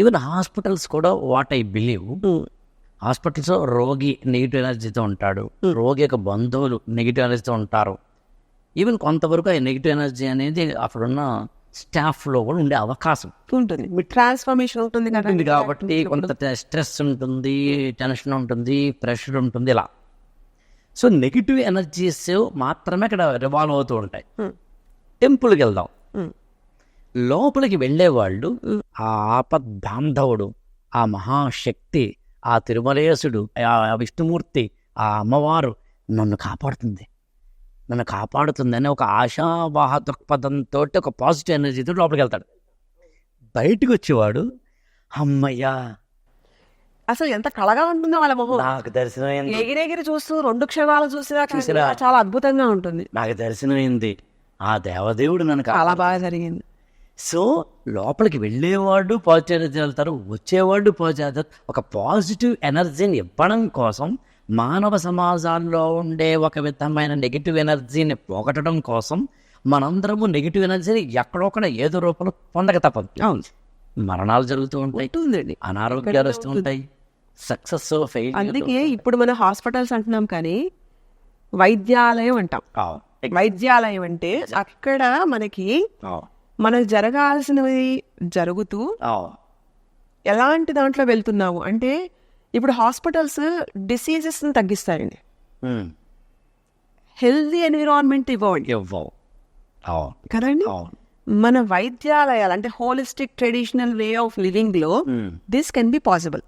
Even hospitals కూడా what I believe hospitals రోగి negative ఎనర్జీతో ఉంటాడు. రోగి యొక్క బంధువులు నెగిటివ్ ఎనర్జీతో ఉంటారు. ఈవెన్ కొంతవరకు ఆ నెగిటివ్ ఎనర్జీ అనేది అక్కడున్న స్టాఫ్లో కూడా ఉండే అవకాశం. ఉంటుంది. మీ ట్రాన్స్ఫర్మేషన్ ఉంటుంది కదా. ఉంటుంది కాబట్టి కొంత స్ట్రెస్ ఉంటుంది టెన్షన్ ఉంటుంది ప్రెషర్ ఉంటుంది ఇలా. సో నెగిటివ్ ఎనర్జీస్ మాత్రమే ఇక్కడ రివాల్వ్ అవుతూ ఉంటాయి. Hmm. టెంపుల్కి వెళ్దాం. Hmm. లోపలికి వెళ్ళేవాళ్ళు ఆ ఆపద్ బాంధవుడు ఆ మహాశక్తి ఆ తిరుమలేశుడు ఆ విష్ణుమూర్తి ఆ అమ్మవారు నన్ను కాపాడుతుంది. నన్ను కాపాడుతుంది అనే ఒక ఆశావాహ దృక్పథంతో ఒక పాజిటివ్ ఎనర్జీతో లోపలికి వెళ్తాడు. బయటకు వచ్చేవాడు అమ్మయ్యా! అసలు ఎంత కళగా ఉంటుందో వాళ్ళ మొహం. నాకు దర్శనమైంది ఎగిరెగిరి చూస్తూ రెండు క్షణాలు చూసినా చూసినా. చాలా అద్భుతంగా ఉంటుంది. నాకు దర్శనమైంది ఆ దేవదేవుడు నన్ను చాలా బాగా జరిగింది. సో లోపలికి వెళ్ళేవాడు పాజిటివ్ ఎనర్జీ వెళ్తారు వచ్చేవాడు పాజిటివ్ ఒక పాజిటివ్ ఎనర్జీని ఇవ్వడం కోసం మానవ సమాజాల్లో ఉండే ఒక విధమైన నెగిటివ్ ఎనర్జీని పోగొట్టడం కోసం మనందరము నెగిటివ్ ఎనర్జీని ఎక్కడొక్కడ ఏదో రూపంలో పొందక తప్పదు. మరణాలు జరుగుతూ ఉంటాయి అనారోగ్యాలు వస్తూ ఉంటాయి సక్సెస్ ఫెయిల్ అందుకే ఇప్పుడు మన హాస్పిటల్స్ అంటున్నాం కానీ వైద్యాలయం అంటాం. వైద్యాలయం అంటే అక్కడ మనకి మనకు జరగాల్సినవి జరుగుతూ ఎలాంటి దాంట్లో వెళ్తున్నాము అంటే ఇప్పుడు హాస్పిటల్స్ డిసీజెస్ని తగ్గిస్తాయండి. హెల్దీ ఎన్విరాన్మెంట్ ఇవ్వండి ఇవ్వవు. కదండి? మన వైద్యాలయాలు అంటే హోలిస్టిక్ ట్రెడిషనల్ వే ఆఫ్ లివింగ్లో దిస్ కెన్ బి పాసిబుల్.